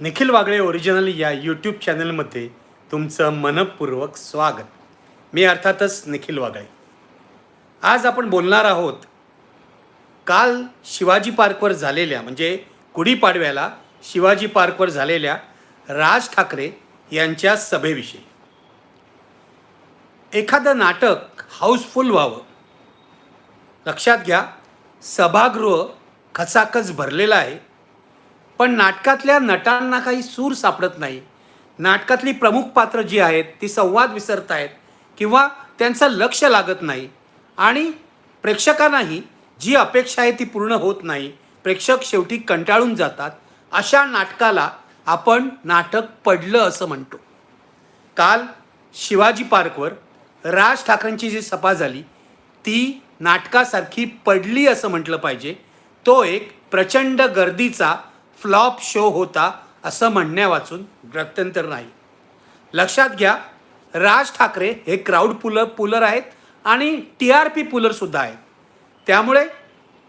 Nikhil Wagle original या YouTube चॅनलमध्ये तुमचं मनपूर्वक स्वागत. मी अर्थातच निखिल वागळे. आज आपण बोलणार आहोत काल शिवाजी पार्कवर झालेल्या म्हणजे गुढीपाडव्याला शिवाजी पार्कवर झालेल्या राज ठाकरे यांच्या सभेविषयी. एखादं नाटक हाऊसफुल व्हावं. लक्षात घ्या सभागृह खचाखच भरलेलं आहे. पण नाटकातल्या नटांना काही सूर सापडत नाही. नाटकातली प्रमुख पात्र जी आहेत ती संवाद विसरत आहेत किंवा त्यांचं लक्ष लागत नाही. आणि प्रेक्षकांनाही जी अपेक्षा आहे ती पूर्ण होत नाही. प्रेक्षक शेवटी कंटाळून जातात. अशा नाटकाला आपण नाटक पडलं असं म्हणतो. काल शिवाजी पार्कवर राज ठाकरेंची जी सभा झाली ती नाटकासारखी पडली असं म्हटलं पाहिजे. तो एक प्रचंड गर्दीचा फ्लॉप शो होता असं म्हणण्या वाचून गत्यंतर नाही. लक्षात घ्या राज ठाकरे हे क्राऊड पुलर पुलर आहेत आणि टी आर पी पुलरसुद्धा आहेत. त्यामुळे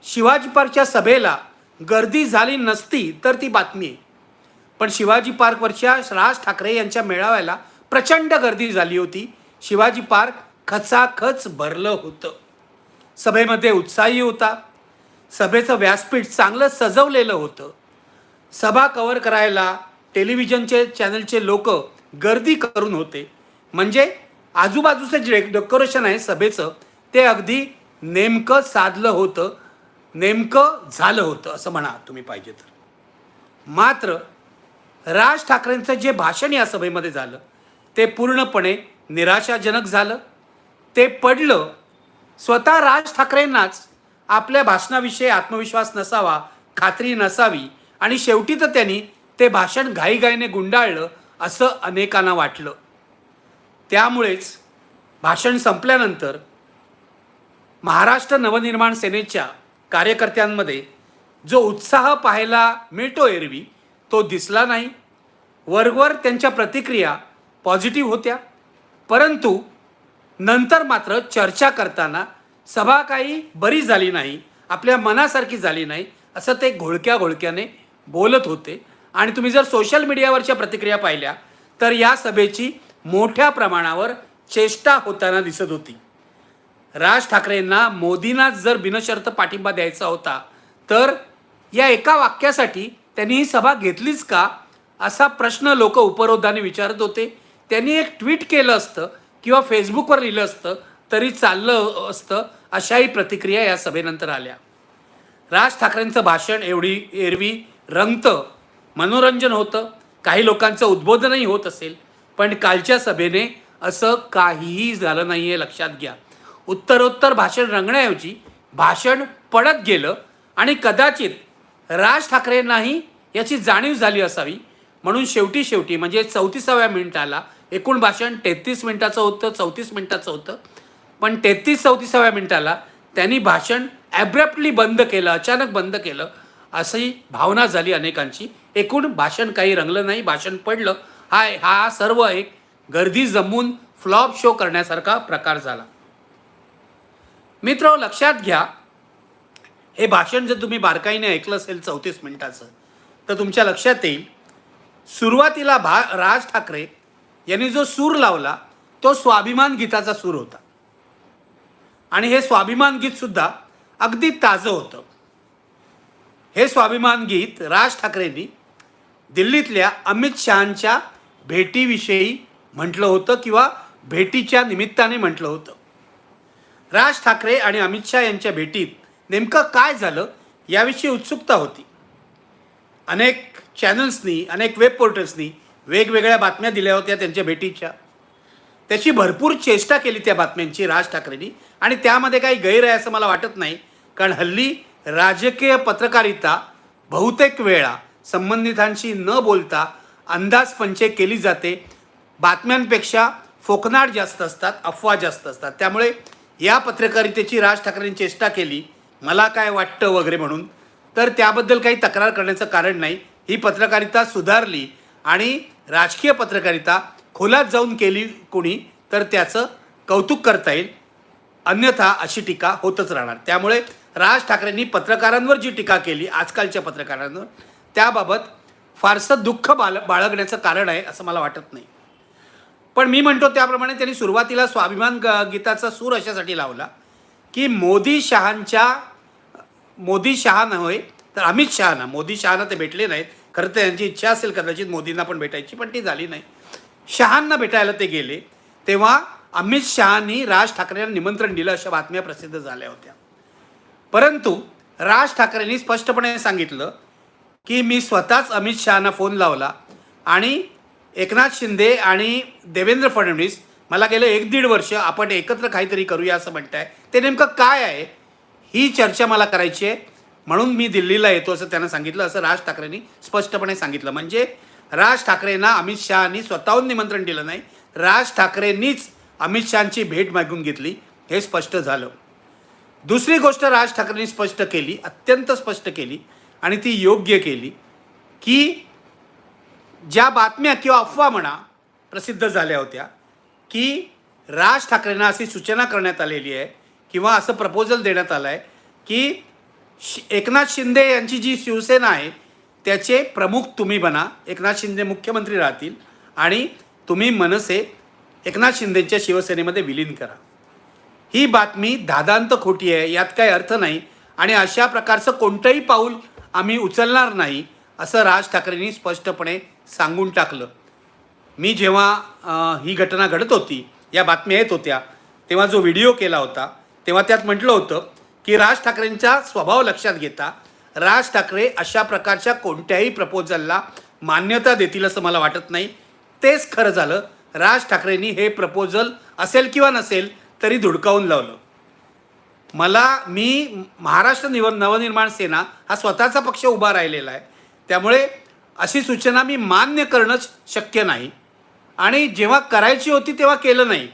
शिवाजी पार्कच्या सभेला गर्दी झाली नसती तर ती बातमी आहे. पण शिवाजी पार्कवरच्या राज ठाकरे यांच्या मेळाव्याला प्रचंड गर्दी झाली होती. शिवाजी पार्क खचाखच भरलं होतं. सभेमध्ये उत्साही होता. सभेचं व्यासपीठ चांगलं सजवलेलं होतं. सभा कव्हर करायला टेलिव्हिजनचे चॅनलचे लोक गर्दी करून होते. म्हणजे आजूबाजूचं जे डेकोरेशन आहे सभेचं ते अगदी नेमकं साधलं होतं नेमकं झालं होतं असं म्हणा तुम्ही पाहिजे तर. मात्र राज ठाकरेंचं जे भाषण या सभेमध्ये झालं ते पूर्णपणे निराशाजनक झालं. ते पडलं. स्वतः राज ठाकरेंनाच आपल्या भाषणाविषयी आत्मविश्वास नसावा खात्री नसावी आणि शेवटी तर त्यांनी ते भाषण घाईघाईने गुंडाळलं असं अनेकांना वाटलं. त्यामुळेच भाषण संपल्यानंतर महाराष्ट्र नवनिर्माण सेनेच्या कार्यकर्त्यांमध्ये जो उत्साह पाहायला मिळतो एरवी तो दिसला नाही. वरवर त्यांच्या प्रतिक्रिया पॉझिटिव्ह होत्या. परंतु नंतर मात्र चर्चा करताना सभा काही बरी झाली नाही आपल्या मनासारखी झाली नाही असं ते घोळक्या घोळक्याने बोलत होते. आणि तुम्ही जर सोशल मीडियावरच्या प्रतिक्रिया पाहिल्या तर या सभेची मोठ्या प्रमाणावर चेष्टा होताना दिसत होती. राज ठाकरेंना मोदींनाच जर बिनशर्त पाठिंबा द्यायचा होता तर या एका वाक्यासाठी त्यांनी ही सभा घेतलीच का असा प्रश्न लोक उपरोधाने विचारत होते. त्यांनी एक ट्विट केलं असतं किंवा फेसबुकवर लिहिलं असतं तरी चाललं असतं अशाही प्रतिक्रिया या सभेनंतर आल्या. राज ठाकरेंचं भाषण एवढी एरवी रंगतं मनोरंजन होतं. काही लोकांचं उद्बोधनही होत असेल. पण कालच्या सभेने असं काहीही झालं नाही आहे लक्षात घ्या. उत्तरोत्तर भाषण रंगण्याऐवजी भाषण पडत गेलं आणि कदाचित राज ठाकरेंनाही याची जाणीव झाली असावी. म्हणून शेवटी शेवटी म्हणजे चौतीसाव्या मिनिटाला एकूण भाषण तेहतीस मिनिटाचं होतं चौतीस मिनिटाचं होतं. पण तेहतीस चौतीसाव्या मिनिटाला त्यांनी भाषण ॲब्रप्टली बंद केलं अचानक बंद केलं. अशी भावना झाली अनेकांची. एकूण भाषण काही रंगलं नाही भाषण पडलं. हा हा सर्व एक गर्दी जमून फ्लॉप शो करण्यासारखा प्रकार झाला. मित्र लक्षात घ्या हे भाषण जर तुम्ही बारकाईने ऐकलं असेल चौतीस मिनिटाचं तर तुमच्या लक्षात येईल सुरुवातीला भा राज ठाकरे यांनी जो सूर लावला तो स्वाभिमान गीताचा सूर होता. आणि हे स्वाभिमान गीतसुद्धा अगदी ताजं होतं. हे स्वाभिमान गीत राज ठाकरेंनी दिल्लीतल्या अमित शहांच्या भेटीविषयी म्हटलं होतं किंवा भेटीच्या निमित्ताने म्हटलं होतं. राज ठाकरे आणि अमित शहा यांच्या भेटीत नेमकं काय झालं याविषयी उत्सुकता होती. अनेक चॅनल्सनी अनेक वेब पोर्टल्सनी वेगवेगळ्या बातम्या दिल्या होत्या त्यांच्या भेटीच्या. त्याची भरपूर चेष्टा केली त्या बातम्यांची राज ठाकरेंनी आणि त्यामध्ये काही गैर आहे असं मला वाटत नाही. कारण हल्ली राजकीय पत्रकारिता बहुतेक वेळा संबंधितांशी न बोलता अंदाजपंचे केली जाते. बातम्यांपेक्षा फोकनाट जास्त असतात अफवा जास्त असतात. त्यामुळे या पत्रकारितेची राज ठाकरेंनी चेष्टा केली. मला काय वाटतं वगैरे म्हणून. तर त्याबद्दल काही तक्रार करण्याचं कारण नाही. ही पत्रकारिता सुधारली आणि राजकीय पत्रकारिता खोलात जाऊन केली कोणी तर त्याचं कौतुक करता येईल. अन्यथा अशी टीका होतच राहणार. त्यामुळे राज ठाकरेंनी पत्रकारांवर जी टीका केली आजकालच्या पत्रकारांवर त्याबाबत फारसं दुःख बाल बाळगण्याचं कारण आहे असं मला वाटत नाही. पण मी म्हणतो त्याप्रमाणे त्यांनी सुरुवातीला स्वाभिमान ग गीताचा सूर अशासाठी लावला की मोदी शहांच्या मोदी शहा होय तर अमित शहाना मोदी शहाना ते भेटले नाहीत. खरं तर त्यांची इच्छा असेल कदाचित मोदींना पण भेटायची पण ती झाली नाही. शहांना भेटायला ते गेले तेव्हा अमित शहानी राज ठाकरेंना निमंत्रण दिलं अशा बातम्या प्रसिद्ध झाल्या होत्या. परंतु राज ठाकरेंनी स्पष्टपणे सांगितलं की मी स्वतःच अमित शहाना फोन लावला आणि एकनाथ शिंदे आणि देवेंद्र फडणवीस मला गेलं एक दीड वर्ष आपण एकत्र काहीतरी करूया असं म्हणताय. ते नेमकं काय आहे? ही चर्चा मला करायची आहे. म्हणून मी दिल्लीला येतो असं त्यांना सांगितलं असं राज ठाकरेंनी स्पष्टपणे सांगितलं. म्हणजे राज ठाकरेंना अमित शहानी स्वतःहून निमंत्रण दिलं नाही. राज ठाकरेंनीच अमित शहाची भेट मागून घेतली. हे स्पष्ट झालं. दुसरी गोष्ट राज ठाकरेंनी स्पष्ट केली अत्यंत स्पष्ट केली आणि ती योग्य केली की ज्या बातम्या किंवा अफवा म्हणा प्रसिद्ध झाल्या होत्या की राज ठाकरेंना अशी सूचना करण्यात आलेली आहे किंवा असं प्रपोजल देण्यात आलं आहे की शि एकनाथ शिंदे यांची जी शिवसेना आहे त्याचे प्रमुख तुम्ही बना एकनाथ शिंदे मुख्यमंत्री राहतील आणि तुम्ही मनसे एकनाथ शिंदेच्या शिवसेनेमध्ये विलीन करा. ही बातमी दादांत खोटी आहे यात काही अर्थ नाही आणि अशा प्रकारचं कोणतंही पाऊल आम्ही उचलणार नाही असं राज ठाकरेंनी स्पष्टपणे सांगून टाकलं. मी जेव्हा ही घटना घडत होती या बातम्या येत होत्या तेव्हा जो व्हिडिओ केला होता तेव्हा त्यात म्हटलं होतं की राज ठाकरेंचा स्वभाव लक्षात घेता राज ठाकरे अशा प्रकारच्या कोणत्याही प्रपोजलला मान्यता देतील असं मला वाटत नाही. तेच खरं झालं राज ठाकरेंनी हे प्रपोजल असेल किंवा नसेल तरी धुडकावून लावलं. मला मी महाराष्ट्र निव नवनिर्माण सेना हा स्वतःचा पक्ष उभा राहिलेला आहे. त्यामुळे अशी सूचना मी मान्य करणंच शक्य नाही. आणि जेव्हा करायची होती तेव्हा केलं नाही.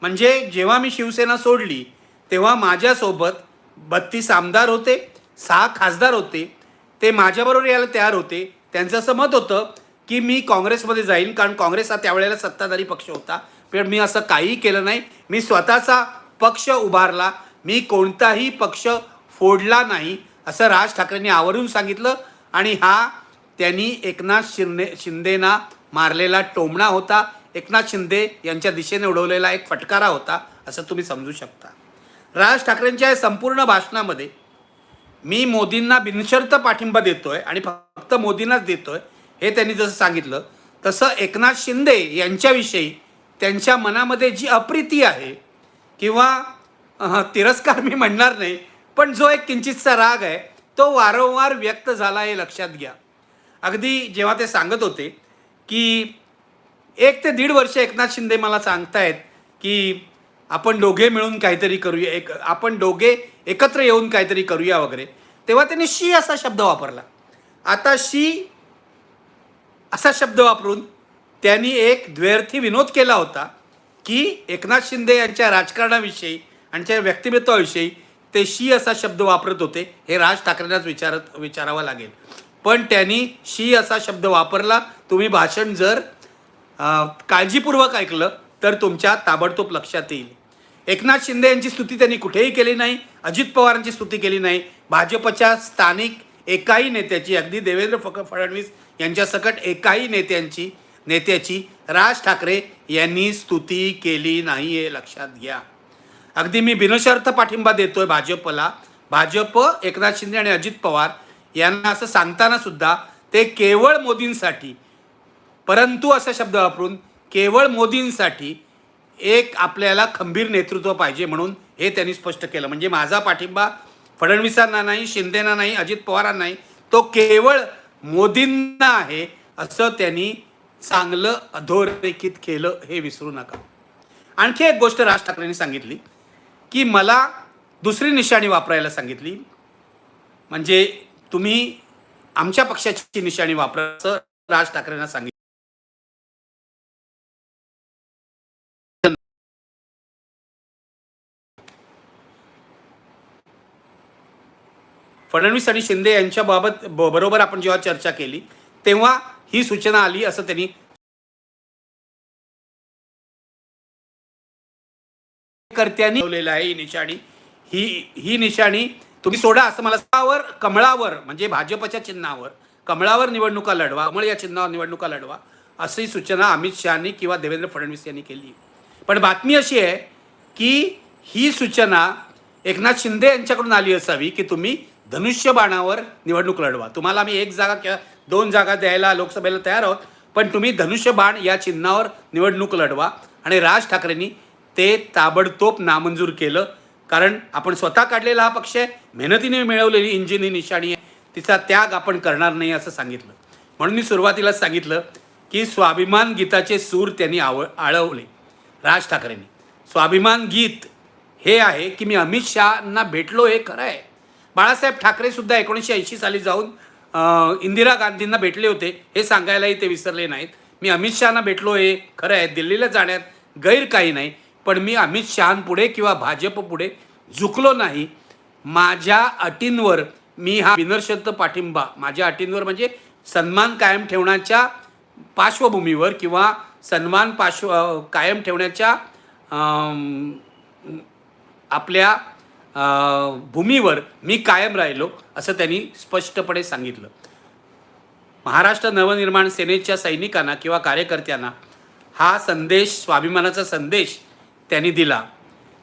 म्हणजे जेव्हा मी शिवसेना सोडली तेव्हा माझ्यासोबत बत्तीस आमदार होते सहा खासदार होते. ते माझ्याबरोबर यायला तयार होते. त्यांचं असं मत होतं की मी काँग्रेसमध्ये जाईन कारण काँग्रेस हा त्यावेळेला सत्ताधारी पक्ष होता. पण मी असं काहीही केलं नाही. मी स्वतःचा पक्ष उभारला. मी कोणताही पक्ष फोडला नाही असं राज ठाकरेंनी आवर्जून सांगितलं. आणि हा त्यांनी एकनाथ शिंदे शिंदेना मारलेला टोमणा होता. एकनाथ शिंदे यांच्या दिशेने उडवलेला एक फटकारा होता असं तुम्ही समजू शकता. राज ठाकरेंच्या या संपूर्ण भाषणामध्ये मी मोदींना बिनशर्त पाठिंबा देतोय आणि फक्त मोदींनाच देतोय हे त्यांनी जसं सांगितलं तसं एकनाथ शिंदे यांच्याविषयी त्यांच्या मनामध्ये जी अप्रिती आहे किंवा तिरस्कार मी म्हणणार नाही पण जो एक किंचितचा राग आहे तो वारंवार व्यक्त झाला हे लक्षात घ्या. अगदी जेव्हा ते सांगत होते की एक ते दीड वर्ष एकनाथ शिंदे मला सांगतायत की आपण दोघे मिळून काहीतरी करूया एक आपण दोघे एकत्र येऊन काहीतरी करूया वगैरे तेव्हा त्यांनी शी असा शब्द वापरला. आता शी असा शब्द वापरून त्यांनी एक द्व्यर्थी विनोद केला होता की एकनाथ शिंदे यांच्या राजकारणाविषयी आणि त्या व्यक्तिमत्वाविषयी ते शी असा शब्द वापरत होते. हे राज ठाकरेंनाच विचारत विचारावं लागेल. पण त्यांनी शी असा शब्द वापरला. तुम्ही भाषण जर काळजीपूर्वक ऐकलं तर तुमच्या ताबडतोब लक्षात येईल. एकनाथ शिंदे यांची स्तुती त्यांनी कुठेही केली नाही. अजित पवारांची स्तुती केली नाही. भाजपच्या स्थानिक एकाही नेत्याची अगदी देवेंद्र फक फडणवीस यांच्यासकट एकाही नेत्यांची नेत्याची राज ठाकरे यांनी स्तुती केली नाही हे लक्षात घ्या. अगदी मी बिनशर्त पाठिंबा देतोय भाजपला. भाजप एकनाथ शिंदे आणि अजित पवार यांना असं सांगताना सुद्धा ते केवळ मोदींसाठी परंतु असा शब्द वापरून केवळ मोदींसाठी एक आपल्याला खंबीर नेतृत्व पाहिजे म्हणून हे त्यांनी स्पष्ट केलं. म्हणजे माझा पाठिंबा फडणवीसांना नाही शिंदेना नाही अजित पवारांना नाही तो केवळ मोदींना आहे असं त्यांनी चांगलं अधोरेखित केलं हे विसरू नका. आणखी एक गोष्ट राज ठाकरेंनी सांगितली की मला दुसरी निशाणी वापरायला सांगितली. म्हणजे तुम्ही आमच्या पक्षाची निशाणी वापरायचं राज ठाकरेंना सांगितलं. फडणवीस आणि शिंदे यांच्याबाबत बरोबर आपण जेव्हा चर्चा केली तेव्हा ही सूचना आली असं त्यांनी कर्त्यांनी ठेवलेलं आहे ही निशाणी. ही ही निशाणी तुम्ही सोडा असं मला कमळावर कमळावर म्हणजे भाजपच्या चिन्हावर कमळावर निवडणुका लढवा कमळ या चिन्हावर निवडणुका लढवा अशी सूचना अमित शहानी किंवा देवेंद्र फडणवीस यांनी केली. पण बातमी अशी आहे की ही सूचना एकनाथ शिंदे यांच्याकडून आली असावी की तुम्ही धनुष्यबाणावर निवडणूक लढवा. तुम्हाला आम्ही एक जागा दोन जागा द्यायला लोकसभेला तयार आहोत. पण तुम्ही धनुष्यबाण या चिन्हावर निवडणूक लढवा. आणि राज ठाकरेंनी ते ताबडतोब नामंजूर केलं. कारण आपण स्वतः काढलेला हा पक्ष आहे. मेहनतीने मिळवलेली इंजिनी निशाणी आहे. तिचा त्याग आपण करणार नाही असं सांगितलं. म्हणून मी सुरुवातीलाच सांगितलं की स्वाभिमान गीताचे सूर त्यांनी आव आळवले. राज ठाकरेंनी. स्वाभिमान गीत हे आहे की मी अमित शहाना भेटलो हे खरं आहे. बाळासाहेब ठाकरेसुद्धा एकोणीसशे ऐंशी साली जाऊन इंदिरा गांधींना भेटले होते. हे सांगायलाही ते विसरले नाहीत. मी अमित शहाना भेटलो हे खरं आहे दिल्लीला जाण्यात गैर काही नाही. पण मी अमित शहांपुढे किंवा भाजप पुढे झुकलो नाही. माझ्या अटींवर मी हा बिनरशर्त पाठिंबा माझ्या अटींवर म्हणजे सन्मान कायम ठेवण्याच्या पार्श्वभूमीवर किंवा सन्मान पार्श्व कायम ठेवण्याच्या आपल्या भूमीवर मी कायम राहिलो असं त्यांनी स्पष्टपणे सांगितलं. महाराष्ट्र नवनिर्माण सेनेच्या सैनिकांना किंवा कार्यकर्त्यांना हा संदेश स्वाभिमानाचा संदेश त्यांनी दिला.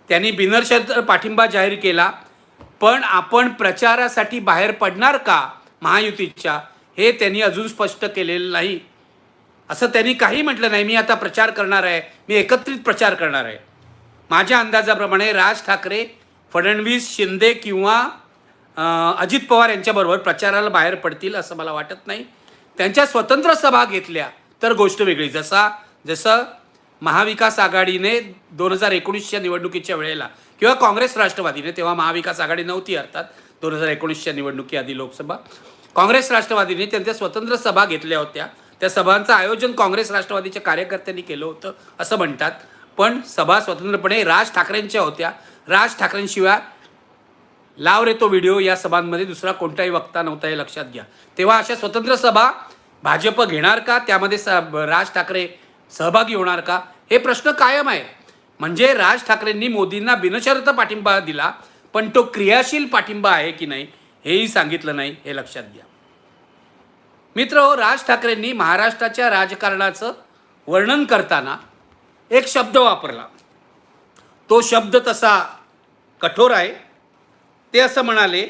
त्यांनी बिनरशर्त पाठिंबा जाहीर केला पण आपण प्रचारासाठी बाहेर पडणार का महायुतीच्या हे त्यांनी अजून स्पष्ट केलेलं नाही. असं त्यांनी काही म्हटलं नाही मी आता प्रचार करणार आहे मी एकत्रित प्रचार करणार आहे. माझ्या अंदाजाप्रमाणे राज ठाकरे फडणवीस शिंदे किंवा अजित पवार यांच्याबरोबर प्रचाराला बाहेर पडतील असं मला वाटत नाही. त्यांच्या स्वतंत्र सभा घेतल्या तर गोष्ट वेगळी. जसा जसं महाविकास आघाडीने दोन हजार एकोणीसच्या निवडणुकीच्या वेळेला किंवा काँग्रेस राष्ट्रवादीने तेव्हा महाविकास आघाडी नव्हती अर्थात दोन हजार एकोणीसच्या निवडणुकीआधी लोकसभा. काँग्रेस राष्ट्रवादीने त्यांच्या स्वतंत्र सभा घेतल्या होत्या. त्या सभांचं आयोजन काँग्रेस राष्ट्रवादीच्या कार्यकर्त्यांनी केलं होतं असं म्हणतात. पण सभा स्वतंत्रपणे राज ठाकरेंच्या होत्या. राज ठाकरेंशिवाय लाव रे तो व्हिडिओ या सभांमध्ये दुसरा कोणताही वक्ता नव्हता हे लक्षात घ्या. तेव्हा अशा स्वतंत्र सभा भाजप घेणार का? त्यामध्ये स राज ठाकरे सहभागी होणार का? हे प्रश्न कायम आहे. म्हणजे राज ठाकरेंनी मोदींना बिनशर्त पाठिंबा दिला पण तो क्रियाशील पाठिंबा आहे की नाही हेही सांगितलं नाही हे लक्षात घ्या. मित्र हो राज ठाकरेंनी महाराष्ट्राच्या राजकारणाचं वर्णन करताना एक शब्द वापरला. तो शब्द तसा कठोर आहे. ते असं म्हणाले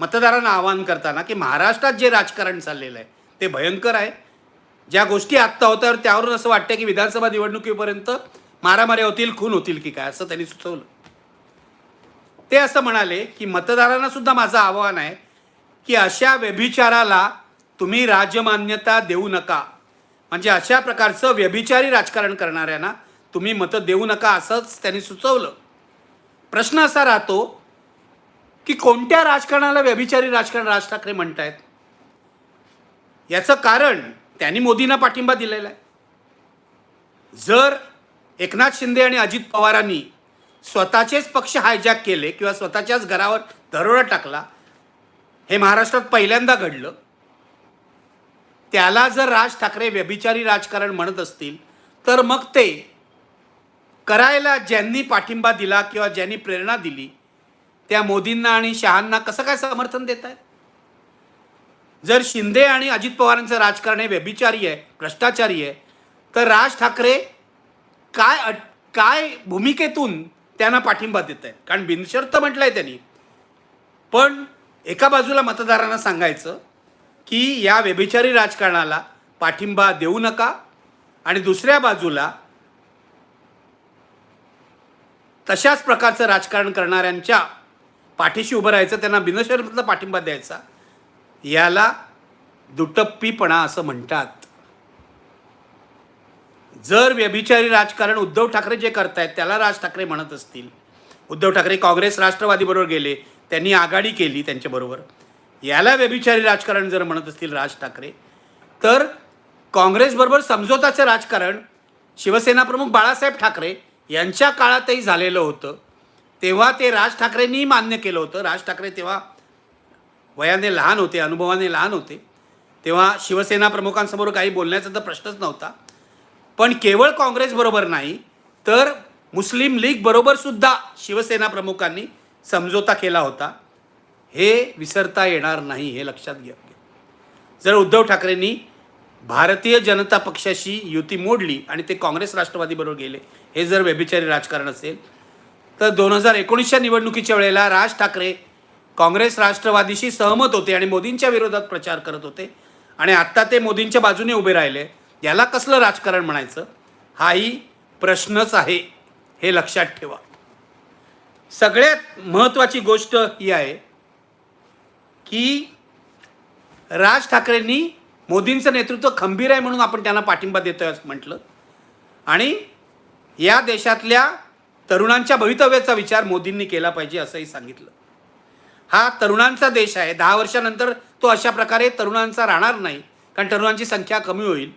मतदारांना आवाहन करताना की महाराष्ट्रात जे राजकारण चाललेलं आहे ते भयंकर आहे. ज्या गोष्टी आत्ता होत्या त्यावरून असं वाटतं की विधानसभा निवडणुकीपर्यंत मारामाऱ्या होतील खून होतील की काय असं त्यांनी सुचवलं. ते असं म्हणाले की मतदारांना सुद्धा माझं आव्हान आहे की अशा व्यभिचाराला तुम्ही राजमान्यता देऊ नका. म्हणजे अशा प्रकारचं व्यभिचारी राजकारण करणाऱ्यांना तुम्ही मतं देऊ नका असंच त्यांनी सुचवलं. प्रश्न असा राहतो की कोणत्या राजकारणाला व्यभिचारी राजकारण राज ठाकरे म्हणतायत? याचं कारण त्यांनी मोदींना पाठिंबा दिलेला आहे. जर एकनाथ शिंदे आणि अजित पवारांनी स्वतःचेच पक्ष हायजॅक केले किंवा स्वतःच्याच घरावर दरोडा टाकला हे महाराष्ट्रात पहिल्यांदा घडलं. त्याला जर राज ठाकरे व्यभिचारी राजकारण म्हणत असतील तर मग ते करायला ज्यांनी पाठिंबा दिला किंवा ज्यांनी प्रेरणा दिली त्या मोदींना आणि शहांना कसं काय समर्थन देत आहेत जर शिंदे आणि अजित पवारांचं राजकारण हे व्यभिचारी आहे भ्रष्टाचारी आहे तर राज ठाकरे काय अट काय भूमिकेतून त्यांना पाठिंबा देत आहेत कारण बिनशर्त म्हटलं आहे त्यांनी. पण एका बाजूला मतदारांना सांगायचं की या व्यभिचारी राजकारणाला पाठिंबा देऊ नका आणि दुसऱ्या बाजूला तशाच प्रकारचं राजकारण करणाऱ्यांच्या पाठीशी उभं राहायचं त्यांना बिनशर्त पाठिंबा द्यायचा. याला दुटप्पीपणा असं म्हणतात. जर व्यभिचारी राजकारण उद्धव ठाकरे जे करतायत त्याला राज ठाकरे म्हणत असतील. उद्धव ठाकरे काँग्रेस राष्ट्रवादीबरोबर गेले त्यांनी आघाडी केली त्यांच्याबरोबर याला व्यभिचारी राजकारण जर म्हणत असतील राज ठाकरे तर काँग्रेसबरोबर समझोताचं राजकारण शिवसेना प्रमुख बाळासाहेब ठाकरे यांच्या काळातही झालेलं होतं. तेव्हा ते राज ठाकरेंनी मान्य केलं होतं. राज ठाकरे तेव्हा वयाने लहान होते अनुभवाने लहान होते. तेव्हा शिवसेना प्रमुखांसमोर काही बोलण्याचा तर प्रश्नच नव्हता. पण केवळ काँग्रेसबरोबर नाही तर मुस्लिम लीगबरोबरसुद्धा शिवसेना प्रमुखांनी समझोता केला होता. हे विसरता येणार नाही हे लक्षात घ्या. जर उद्धव ठाकरेंनी भारतीय जनता पक्षाशी युती मोडली आणि ते काँग्रेस राष्ट्रवादीबरोबर गेले हे जर व्यभिचारी राजकारण असेल तर दोन हजार एकोणीसच्या निवडणुकीच्या वेळेला राज ठाकरे काँग्रेस राष्ट्रवादीशी सहमत होते आणि मोदींच्या विरोधात प्रचार करत होते. आणि आत्ता ते मोदींच्या बाजूने उभे राहिले. याला कसलं राजकारण म्हणायचं? हाही प्रश्नच आहे हे लक्षात ठेवा. सगळ्यात महत्त्वाची गोष्ट ही आहे की राज ठाकरेंनी मोदींचं नेतृत्व खंबीर आहे म्हणून आपण त्यांना पाठिंबा देतोय असं म्हटलं. आणि या देशातल्या तरुणांच्या भवितव्याचा विचार मोदींनी केला पाहिजे असंही सांगितलं. हा तरुणांचा देश आहे. दहा वर्षानंतर तो अशा प्रकारे तरुणांचा राहणार नाही कारण तरुणांची संख्या कमी होईल.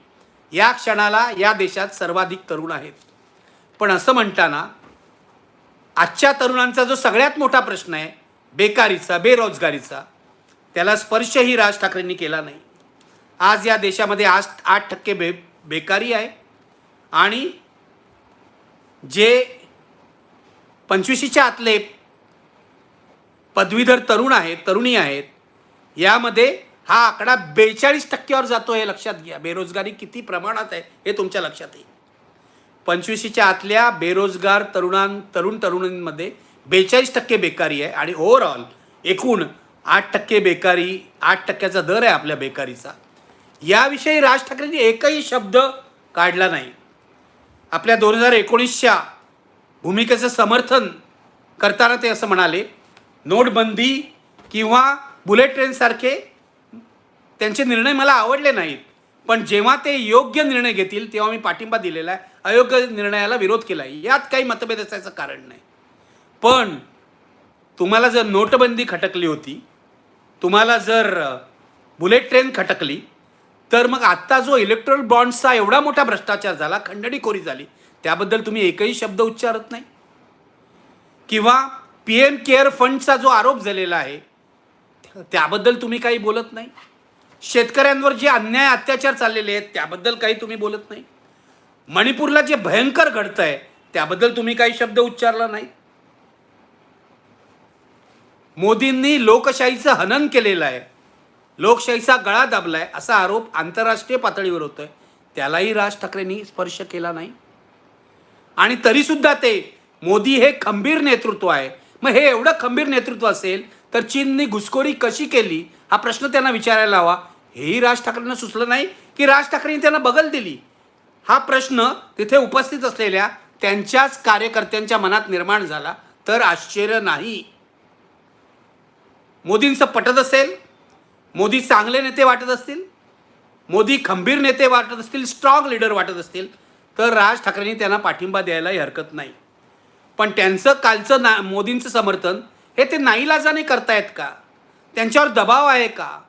या क्षणाला या देशात सर्वाधिक तरुण आहेत. पण असं म्हणताना आजच्या तरुणांचा जो सगळ्यात मोठा प्रश्न आहे बेकारीचा बेरोजगारीचा त्याला स्पर्शही राज ठाकरेंनी केला नाही. आज या देशामध्ये आज आठ टक्के बे बेकारी आहे. आणि जे पंचवीशीच्या आतले पदवीधर तरुण आहेत तरुणी आहेत यामध्ये हा आकडा बेचाळीस टक्क्यावर जातो हे लक्षात घ्या. बेरोजगारी किती प्रमाणात आहे हे तुमच्या लक्षात येईल. पंचवीशीच्या आतल्या बेरोजगार तरुणां तरुण तरुणींमध्ये बेचाळीस टक्के बेकारी आहे आणि ओव्हरऑल एकूण आठ टक्के बेकारी आठ टक्क्याचा दर आहे आपल्या बेकारीचा. याविषयी राज ठाकरेंनी एकही शब्द काढला नाही. आपल्या दोन हजार एकोणीसच्या भूमिकेचं समर्थन करताना ते असं म्हणाले नोटबंदी किंवा बुलेट ट्रेनसारखे त्यांचे निर्णय मला आवडले नाहीत पण जेव्हा ते योग्य निर्णय घेतील तेव्हा मी पाठिंबा दिलेला आहे. अयोग्य निर्णयाला विरोध केला आहे यात काही मतभेद असायचं कारण नाही. पण तुम्हाला जर नोटबंदी खटकली होती तुम्हाला जर बुलेट ट्रेन खटकली तर मग आत्ता जो इलेक्ट्रॉल बॉन्ड्सचा एवढा मोठा भ्रष्टाचार झाला खंडणीखोरी झाली त्याबद्दल तुम्ही एकही शब्द उच्चारत नाही? किंवा पी एम केअर फंडचा जो आरोप झालेला आहे त्याबद्दल तुम्ही काही बोलत नाही? शेतकऱ्यांवर जे अन्याय अत्याचार चाललेले आहेत त्याबद्दल काही तुम्ही बोलत नाही? मणिपूरला जे भयंकर घडतं आहे त्याबद्दल तुम्ही काही शब्द उच्चारला नाही? मोदींनी लोकशाहीचं हनन केलेलं आहे. लोकशाहीचा गळा दाबलाय असा आरोप आंतरराष्ट्रीय पातळीवर होतोय. त्यालाही राज ठाकरेंनी स्पर्श केला नाही. आणि तरीसुद्धा ते मोदी हे खंबीर नेतृत्व आहे. मग हे एवढं खंबीर नेतृत्व असेल तर चीनने घुसखोरी कशी केली? हा प्रश्न त्यांना विचारायला हवा. हेही राज ठाकरेंना सुचलं नाही की राज ठाकरेंनी त्यांना बगल दिली. हा प्रश्न तिथे उपस्थित असलेल्या त्यांच्याच कार्यकर्त्यांच्या मनात निर्माण झाला. तर आश्चर्य नाही. मोदींचं पटत असेल मोदी चांगले नेते वाटत असतील मोदी खंबीर नेते वाटत असतील स्ट्रॉंग लीडर वाटत असतील तर राज ठाकरेंनी त्यांना पाठिंबा द्यायलाही हरकत नाही. पण त्यांचं कालचं ना मोदींचं समर्थन हे ते नाईलाजाने करतायत का? त्यांच्यावर दबाव आहे का?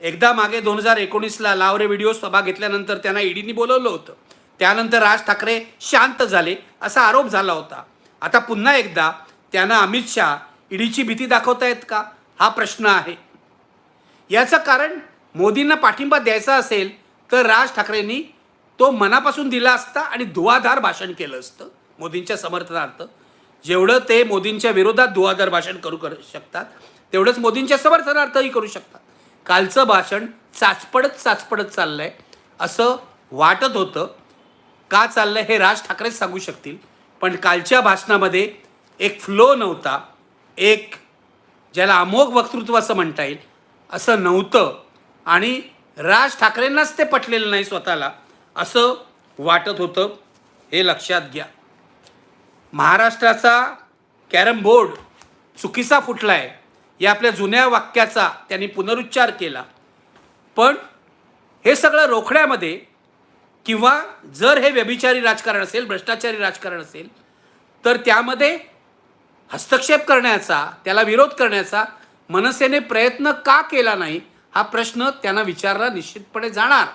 एकदा मागे दोन हजार एकोणीसला लावरे व्हिडिओ सभा घेतल्यानंतर त्यांना ईडीनी बोलवलं होतं. त्यानंतर राज ठाकरे शांत झाले असा आरोप झाला होता. आता पुन्हा एकदा त्यांना अमित शहा ईडीची भीती दाखवतायत का? हा प्रश्न आहे. याचं कारण मोदींना पाठिंबा द्यायचा असेल तर राज ठाकरेंनी तो मनापासून दिला असता आणि धुवाधार भाषण केलं असतं मोदींच्या समर्थनार्थ. जेवढं ते मोदींच्या विरोधात धुवाधार भाषण करू करू शकतात तेवढंच मोदींच्या समर्थनार्थही करू शकतात. कालचं भाषण चाचपडत चाचपडत चाललंय असं वाटत होतं. का चाललंय हे राज ठाकरेच सांगू शकतील पण कालच्या भाषणामध्ये एक फ्लो नव्हता एक ज्याला अमोघ वक्तृत्व असं म्हणता येईल असं नव्हतं. आणि राज ठाकरेंनाच ते पटलेलं नाही स्वतःला. असं वाटत होतं. हे लक्षात घ्या. महाराष्ट्राचा कॅरम बोर्ड चुकीचा फुटला आहे या आपल्या जुन्या वाक्याचा त्यांनी पुनरुच्चार केला. पण हे सगळं रोखण्यामध्ये किंवा जर हे व्यभिचारी राजकारण असेल भ्रष्टाचारी राजकारण असेल तर त्यामध्ये हस्तक्षेप करण्याचा त्याला विरोध करण्याचा मनसेने प्रयत्न का केला नाही हा प्रश्न त्यांना विचारला निश्चितपणे जाणार.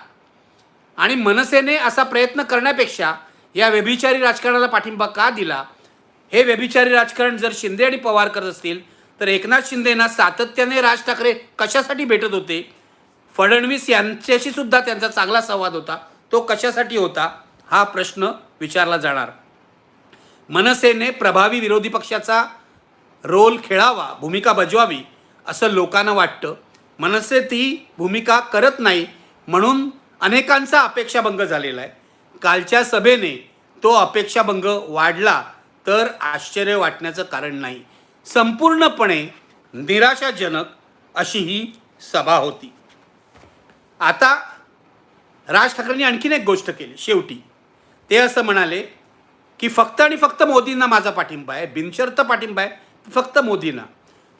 आणि मनसेने असा प्रयत्न करण्यापेक्षा या व्यभिचारी राजकारणाला पाठिंबा का दिला? हे व्यभिचारी राजकारण जर शिंदे आणि पवार करत असतील तर एकनाथ शिंदेना सातत्याने राज ठाकरे कशासाठी भेटत होते? फडणवीस यांच्याशी सुद्धा त्यांचा चांगला संवाद होता. तो कशासाठी होता? हा प्रश्न विचारला जाणार. मनसेने प्रभावी विरोधी पक्षाचा रोल खेळावा भूमिका बजवावी असं लोकांना वाटतं. मनसे ती भूमिका करत नाही म्हणून अनेकांचा अपेक्षाभंग झालेला आहे. कालच्या सभेने तो अपेक्षाभंग वाढला तर आश्चर्य वाटण्याचं कारण नाही. संपूर्णपणे निराशाजनक अशी ही सभा होती. आता राज ठाकरेंनी आणखीन एक गोष्ट केली शेवटी. ते असं म्हणाले की फक्त आणि फक्त मोदींना माझा पाठिंबा आहे बिनशर्त पाठिंबा आहे फक्त मोदींना.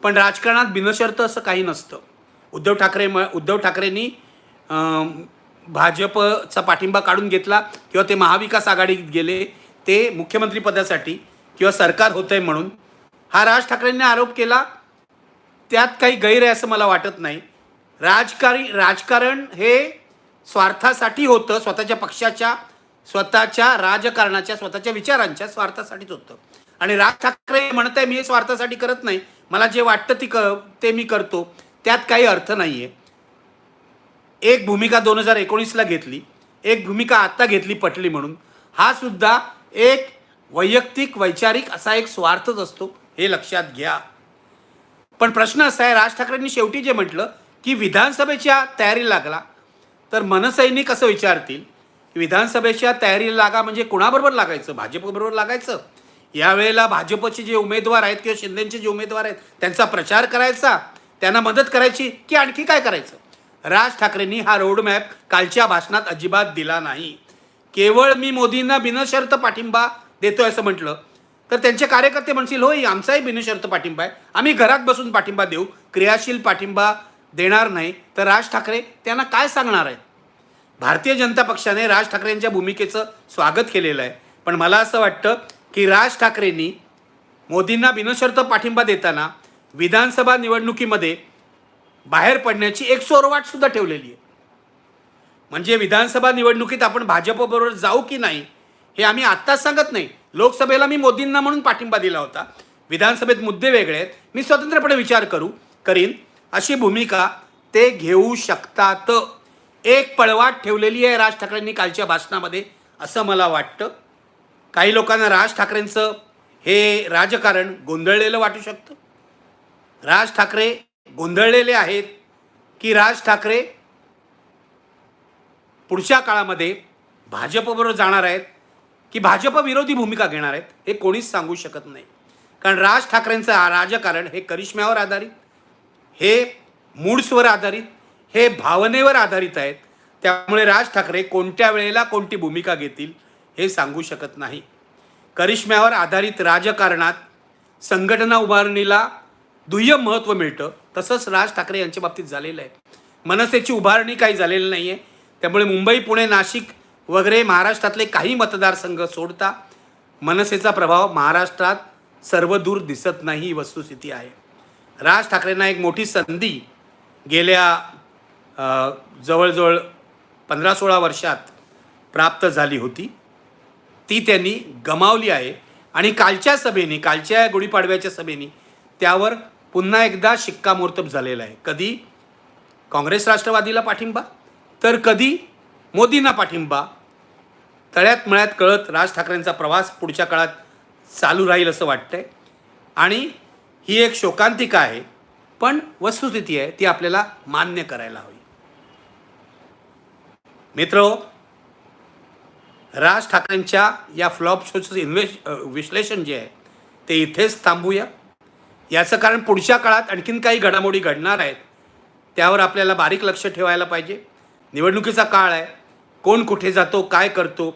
पण राजकारणात बिनशर्त असं काही नसतं. उद्धव ठाकरे म उद्धव ठाकरेंनी भाजपचा पाठिंबा काढून घेतला किंवा ते महाविकास आघाडीत गेले ते मुख्यमंत्रीपदासाठी किंवा सरकार होतं आहे म्हणून हा राज ठाकरेंनी आरोप केला. त्यात काही गैर आहे असं मला वाटत नाही. राजकारी राजकारण हे स्वार्थासाठी होतं स्वतःच्या पक्षाच्या स्वतःच्या राजकारणाच्या स्वतःच्या विचारांच्या स्वार्थासाठीच होतं. आणि राज ठाकरे म्हणत आहे मी हे स्वार्थासाठी करत नाही. मला जे वाटतं ती क ते मी करतो. त्यात काही अर्थ नाही आहे एक भूमिका दोन हजार एकोणीसला घेतली. एक भूमिका आत्ता घेतली पटली म्हणून. हा सुद्धा एक वैयक्तिक वैचारिक असा एक स्वार्थच असतो हे लक्षात घ्या. पण प्रश्न असा आहे राज ठाकरेंनी शेवटी जे म्हटलं की विधानसभेच्या तयारीला लागला. तर मनसैनिक असं विचारतील? की विधानसभेच्या तयारीला लागा म्हणजे कोणाबरोबर लागायचं? भाजपबरोबर लागायचं? यावेळेला भाजपचे जे उमेदवार आहेत किंवा शिंदेचे जे उमेदवार आहेत त्यांचा प्रचार करायचा त्यांना मदत करायची की आणखी काय करायचं? राज ठाकरेंनी हा रोडमॅप कालच्या भाषणात अजिबात दिला नाही. केवळ मी मोदींना बिनशर्त पाठिंबा देतोय असं म्हटलं. तर त्यांचे कार्यकर्ते म्हणतील होय आमचाही बिनशर्त पाठिंबा आहे. आम्ही घरात बसून पाठिंबा देऊ. क्रियाशील पाठिंबा देणार नाही. तर राज ठाकरे त्यांना काय सांगणार आहेत? भारतीय जनता पक्षाने राज ठाकरेंच्या भूमिकेचं स्वागत केलेलं आहे. पण मला असं वाटतं की राज ठाकरेंनी मोदींना बिनशर्त पाठिंबा देताना विधानसभा निवडणुकीमध्ये बाहेर पडण्याची एक सोरवाटसुद्धा ठेवलेली आहे. म्हणजे विधानसभा निवडणुकीत आपण भाजपबरोबर जाऊ की नाही हे आम्ही आत्ताच सांगत नाही. लोकसभेला मी मोदींना म्हणून पाठिंबा दिला होता. विधानसभेत मुद्दे वेगळे आहेत. मी स्वतंत्रपणे विचार करू. करीन. अशी भूमिका ते घेऊ शकतात. एक पळवाट ठेवलेली आहे राज ठाकरेंनी कालच्या भाषणामध्ये असं मला वाटतं. काही लोकांना राज ठाकरेंचं हे राजकारण गोंधळलेलं वाटू शकतं. राज ठाकरे गोंधळलेले आहेत की राज ठाकरे पुढच्या काळामध्ये भाजपबरोबर जाणार आहेत की भाजप विरोधी भूमिका घेणार आहेत हे कोणीच सांगू शकत नाही. कारण राज ठाकरेंचं राजकारण हे करिश्म्यावर आधारित हे मूड्सवर आधारित हे भावनेवर आधारित आहेत. त्यामुळे राज ठाकरे कोणत्या वेळेला कोणती भूमिका घेतील हे सांगू शकत नाही. करिश्म्यावर आधारित राजकारणात संघटना उभारणीला दुय्यम महत्त्व मिळतं. तसंच राज ठाकरे यांच्या बाबतीत झालेलं आहे. मनसेची उभारणी काही झालेली नाही आहे त्यामुळे मुंबई पुणे नाशिक वगैरे महाराष्ट्रातले काही मतदारसंघ सोडता मनसेचा प्रभाव महाराष्ट्रात सर्वदूर दिसत नाही ही वस्तुस्थिती आहे. राज ठाकरेंना एक मोठी संधी गेल्या जवळजवळ पंधरा सोळा वर्षात प्राप्त झाली होती. ती त्यांनी गमावली आहे. आणि कालच्या सभेने कालच्या गुढीपाडव्याच्या सभेने त्यावर पुन्हा एकदा शिक्कामोर्तब झालेला आहे. कधी काँग्रेस राष्ट्रवादीला पाठिंबा? तर कधी मोदींना पाठिंबा? तळ्यात मळ्यात कळत राज ठाकरेंचा प्रवास पुढच्या काळात चालू राहील असं वाटतंय. आणि ही एक शोकांतिका आहे. पण वस्तुस्थिती आहे ती आपल्याला मान्य करायला हवी. मित्र हो, राज ठाकरेंच्या या फ्लॉप शोचं इन्व्हेश विश्लेषण जे आहे ते इथेच थांबूया. याचं कारण पुढच्या काळात आणखीन काही घडामोडी घडणार आहेत त्यावर आपल्याला बारीक लक्ष ठेवायला पाहिजे. निवडणुकीचा काळ आहे. कोण कुठे जातो काय करतो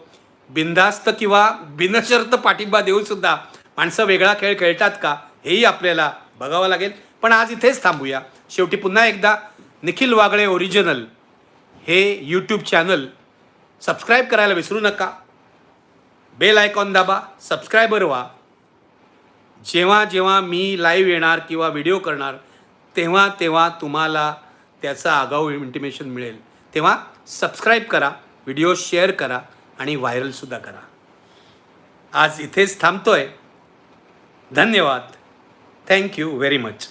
बिनधास्त किंवा बिनशर्त पाठिंबा देऊनसुद्धा माणसं वेगळा खेळ खेळतात का हेही आपल्याला बघावं लागेल. पण आज इथेच थांबूया. शेवटी पुन्हा एकदा निखिल वागळे ओरिजिनल हे यूट्यूब चॅनल सबस्क्राईब करायला विसरू नका. बेल आयकॉन दाबा सबस्क्रायबर व्हा. जेव्हा जेव्हा मी लाईव्ह येणार किंवा व्हिडिओ करणार तेव्हा तेव्हा तुम्हाला त्याचा आगाऊ इंटिमेशन मिळेल. तेव्हा सबस्क्राईब करा व्हिडिओ शेअर करा आणि व्हायरलसुद्धा करा. आज इथेच थांबतो आहे धन्यवाद थँक्यू व्हेरी मच